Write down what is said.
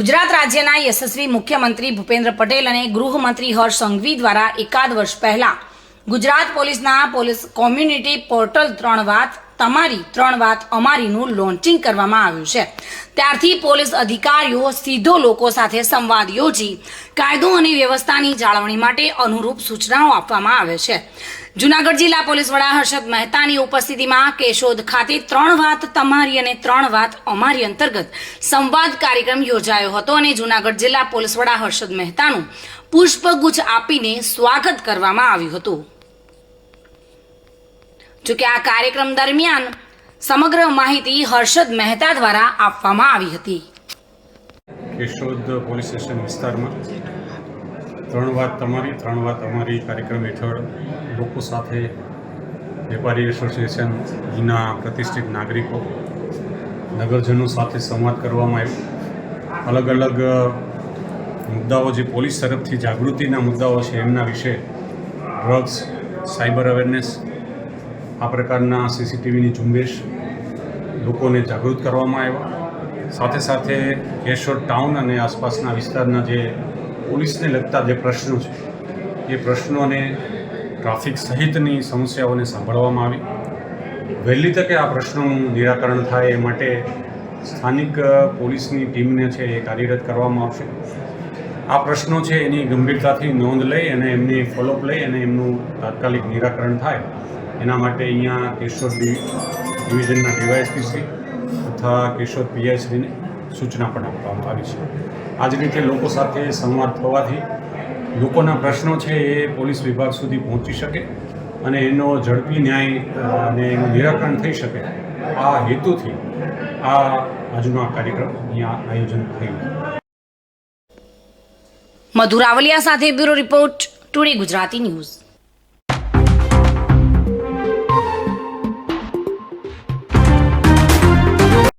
ગુજરાત રાજ્યના યશસ્વી મુખ્યમંત્રી ભૂપેન્દ્ર પટેલ અને ગૃહમંત્રી હર્ષ સંઘવી દ્વારા એકાદ વર્ષ પહેલા ગુજરાત પોલીસના પોલીસ કોમ્યુનિટી પોર્ટલ ત્રણ વાત તમારી ત્રણ વાત અમારીનું લોન્ચિંગ કરવામાં આવ્યું છે. ત્યારથી પોલીસ અધિકારીઓ સીધો લોકો સાથે સંવાદ યોજી કાયદો અને વ્યવસ્થાની જાળવણી માટે અનુરૂપ સૂચનાઓ આપવામાં આવે છે. જુનાગઢ જિલ્લા પોલીસ વડા હર્ષદ મહેતાની ઉપસ્થિતિમાં કેશોદ ખાતે ત્રણ વાત તમારી અને ત્રણ વાત અમારી અંતર્ગત સંવાદ કાર્યક્રમ યોજાયો હતો અને જુનાગઢ જિલ્લા પોલીસ વડા હર્ષદ મહેતાનું પુષ્પગુચ્છ આપીને સ્વાગત કરવામાં આવ્યું હતું. જોકે આ કાર્યક્રમ દરમિયાન સમગ્ર માહિતી હર્ષદ મહેતા દ્વારા આપવામાં આવી હતી. કેશોદ પોલીસ સ્ટેશન વિસ્તારમાં ત્રણ વાત તમારી, ત્રણ વાત અમારી કાર્યક્રમ હેઠળ લોકો સાથે વેપારી એસોસિએશન જૂના પ્રતિષ્ઠિત નાગરિકો, નગરજનો સાથે સંવાદ કરવામાં આવ્યો. અલગ અલગ મુદ્દાઓ જે પોલીસ તરફથી જાગૃતિના મુદ્દાઓ છે એમના વિશે ડ્રગ્સ, સાયબર અવેરનેસ આ પ્રકારના સીસીટીવીની ઝુંબેશ લોકોને જાગૃત કરવામાં આવ્યા. સાથે સાથે કેશોદ ટાઉન અને આસપાસના વિસ્તારના જે પોલીસને લગતા જે પ્રશ્નો છે, એ પ્રશ્નોને ટ્રાફિક સહિતની સમસ્યાઓને સાંભળવામાં આવી. વહેલી તકે આ પ્રશ્નોનું નિરાકરણ થાય એ માટે સ્થાનિક પોલીસની ટીમને છે એ કાર્યરત કરવામાં આવશે. આ પ્રશ્નો છે એની ગંભીરતાથી નોંધ લઈ અને એમની ફોલોઅપ લઈ અને એમનું તાત્કાલિક નિરાકરણ થાય. એના માટે અહીંયા કેશોદ ડિવિ- ડિવિઝનના ડીવાયએસપીસી તથા કેશોદ પીઆઈશ્રીને સૂચના પણ આપવામાં આવી છે. આ જ રીતે લોકો સાથે સંવાદ થવાથી લોકોના પ્રશ્નો છે એ પોલીસ વિભાગ સુધી પહોંચી શકે અને એનો ઝડપી ન્યાય અને એનું નિરાકરણ થઈ શકે આ હેતુથી આ આજનો આ કાર્યક્રમ અહીંયા આયોજન થયું. મધુરાવલિયા સાથે bureau report today Gujarati news.